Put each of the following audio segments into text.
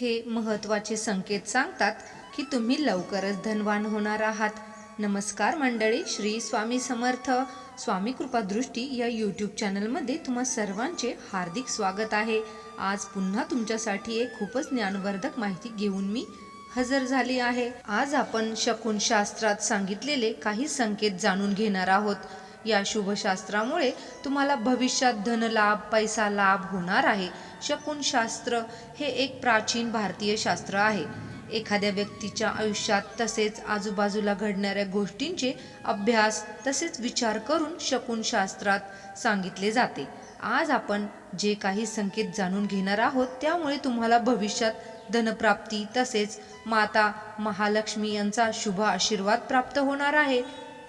हे महत्त्वाचे संकेत सांगतात की तुम्ही लवकरच धनवान होणार आहात. नमस्कार मंडळी श्री स्वामी समर्थ. स्वामी कृपादृष्टी या यूट्यूब चॅनलमध्ये तुम्हा सर्वांचे हार्दिक स्वागत आहे. आज पुन्हा तुमच्यासाठी एक खूपच ज्ञानवर्धक माहिती घेऊन मी हजर झाली आहे. आज आपण शकून शास्त्रात सांगितलेले काही संकेत जाणून घेणार आहोत. या शुभशास्त्रामुळे तुम्हाला भविष्यात धनलाभ पैसा लाभ होणार आहे. शकुनशास्त्र हे एक प्राचीन भारतीय शास्त्र आहे. एखाद्या व्यक्तीच्या आयुष्यात तसेच आजूबाजूला घडणाऱ्या गोष्टींचे अभ्यास तसेच विचार करून शकुनशास्त्रात सांगितले जाते. आज आपण जे काही संकेत जाणून घेणार आहोत त्यामुळे तुम्हाला भविष्यात धनप्राप्ती तसेच माता महालक्ष्मी यांचा शुभ आशीर्वाद प्राप्त होणार आहे.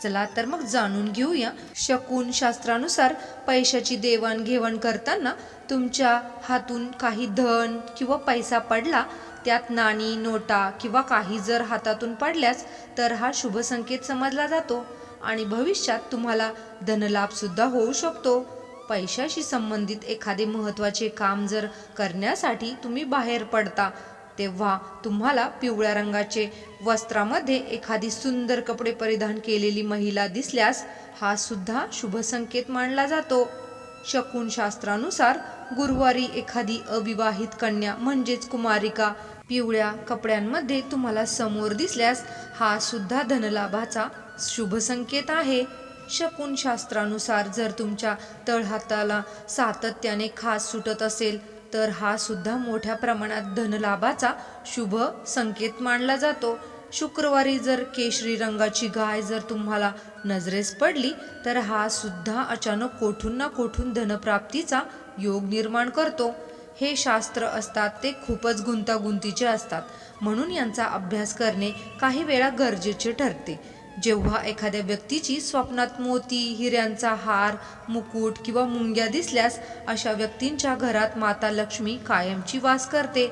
चला तर मग जाणून घेऊया. शकून शास्त्रानुसार पैशाची देवाणघेवाण करताना तुमच्या हातून काही धन किंवा पैसा पडला त्यात नाणी नोटा किंवा काही जर हातातून पडल्यास तर हा शुभ संकेत समजला जातो आणि भविष्यात तुम्हाला धनलाभ सुद्धा होऊ शकतो. पैशाशी संबंधित एखादे महत्त्वाचे काम जर करण्यासाठी तुम्ही बाहेर पडता तेव्हा तुम्हाला पिवळ्या रंगाचे वस्त्रामध्ये एखादी सुंदर कपडे परिधान केलेली महिला दिसल्यास हा सुद्धा शुभ संकेत मानला जातो. शकून शास्त्रानुसार गुरुवारी एखादी अविवाहित कन्या म्हणजेच कुमारिका पिवळ्या कपड्यांमध्ये तुम्हाला समोर दिसल्यास हा सुद्धा धनलाभाचा शुभ संकेत आहे. शकून शास्त्रानुसार जर तुमच्या तळहाताला सातत्याने खास सुटत असेल तर हा सुद्धा मोठ्या प्रमाणात धनलाभाचा शुभ संकेत मानला जातो. शुक्रवारी जर केशरी रंगाची गाय जर तुम्हाला नजरेस पडली तर हा सुद्धा अचानक कोठून ना कोठून धनप्राप्तीचा योग निर्माण करतो. हे शास्त्र असतात ते खूपच गुंतागुंतीचे असतात. म्हणून यांचा अभ्यास करणे काही वेळा गरजेचे ठरते. जेव्हा एखाद्या व्यक्तीची स्वप्नात मोती हिऱ्यांचा हार मुकुट किंवा मुंग्या दिसल्यास अशा व्यक्तींच्या घरात माता लक्ष्मी कायमची वास करते.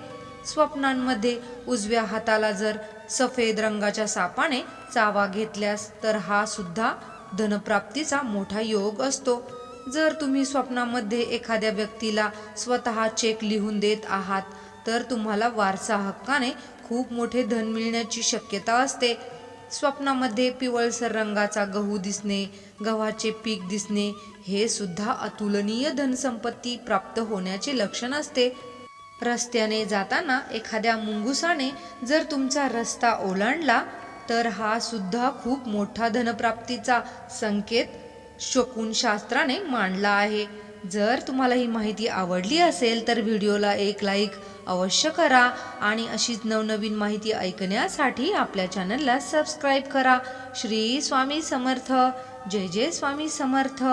स्वप्नांमध्ये उजव्या हाताला जर सफेद रंगाच्या सापाने चावा घेतल्यास तर हा सुद्धा धनप्राप्तीचा मोठा योग असतो. जर तुम्ही स्वप्नामध्ये एखाद्या व्यक्तीला स्वतः चेक लिहून देत आहात तर तुम्हाला वारसा हक्काने खूप मोठे धन मिळण्याची शक्यता असते. स्वप्नामध्ये पिवळसर रंगाचा गहू दिसणे गव्हाचे पीक दिसणे हे सुद्धा अतुलनीय धनसंपत्ती प्राप्त होण्याचे लक्षण असते. रस्त्याने जाताना एखाद्या मुंगुसाने जर तुमचा रस्ता ओलांडला तर हा सुद्धा खूप मोठा धनप्राप्तीचा संकेत शकुन शास्त्राने मांडला आहे. जर तुम्हाला ही माहिती आवडली असेल तर व्हिडिओला एक लाईक अवश्य करा आणि अशीच नवनवीन माहिती ऐकण्यासाठी आपल्या चॅनलला सबस्क्राईब करा. श्री स्वामी समर्थ. जय जय स्वामी समर्थ.